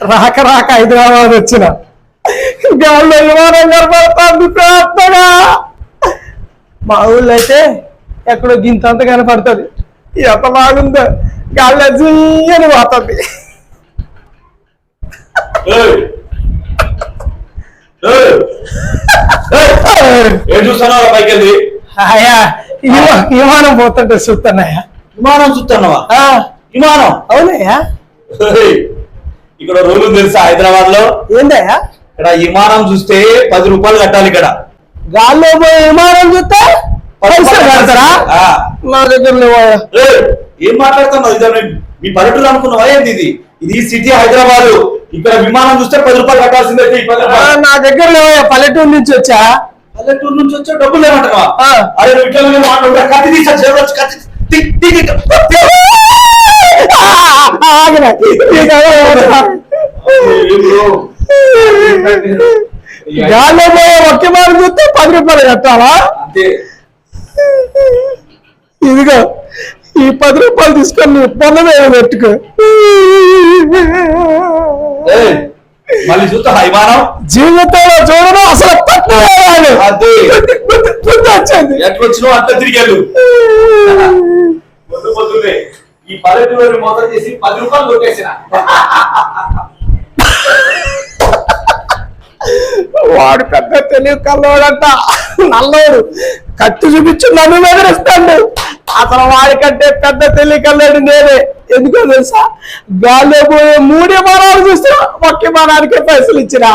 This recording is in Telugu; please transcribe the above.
రాక రాక హైదరాబాద్ వచ్చిన. గాల్లో విమానం కనపడుతుంది మా ఊళ్ళో అయితే ఎక్కడో గింతంత కనపడుతుంది. ఎంత బాగుందో గాల్లో జీయని పోతుంది. విమానం పోతుంటే చూస్తున్నాయా? విమానం చూస్తున్నావా? ఆ, విమానం? అవునయ్యా! ఇక్కడ రూల్ తెలుసా హైదరాబాద్లో ఏందయ్యా? ఇక్కడ విమానం చూస్తే పది రూపాయలు కట్టాలి ఇక్కడ. గాల్లో పోయి విమానం చూస్తే పైసలు కడతారా. నా దగ్గర! ఏం మాట్లాడుతున్నావు ఇదే మీ పల్లెటూరు అనుకున్నావా ఏంది ఇది? ఇది సిటీ హైదరాబాద్. ఇక్కడ విమానం చూస్తే పది రూపాయలు కట్టాల్సిందే. నా దగ్గర పల్లెటూరు నుంచి వచ్చా? పల్లెటూరు నుంచి వచ్చే డబ్బులు లేమంటావా. అరే నువ్వు ఇట్లా మాట్లాడుతా కత్తి తీసా కత్తి గాల్లో పోయే ఒక్క మారు చూస్తే పది రూపాయలు కట్టాలా? ఇదిగో ఈ పది రూపాయలు తీసుకొని నీ పొన్న మీద పెట్టుకో. జీవితంలో చూడడం అసలు తక్కువ అదే. వచ్చింది. ఎట్లా వచ్చినావు అట్లా తిరిగాడు. ఈ పల్లెటూరు మోసం చేసి పది రూపాయలు కొట్టేసిన. వాడు పెద్ద తెలివి కల్లోడంట నల్లోడు కత్తి చూపించి నన్ను బెదిరిస్తాడు. అసలు వాడికంటే పెద్ద తెలివి కల్లోడు నేనే. ఎందుకో తెలుసా? గాల్లో పోయే మూడే మరాలు చూస్తే ఒకే మరానికే పైసలు ఇచ్చినా.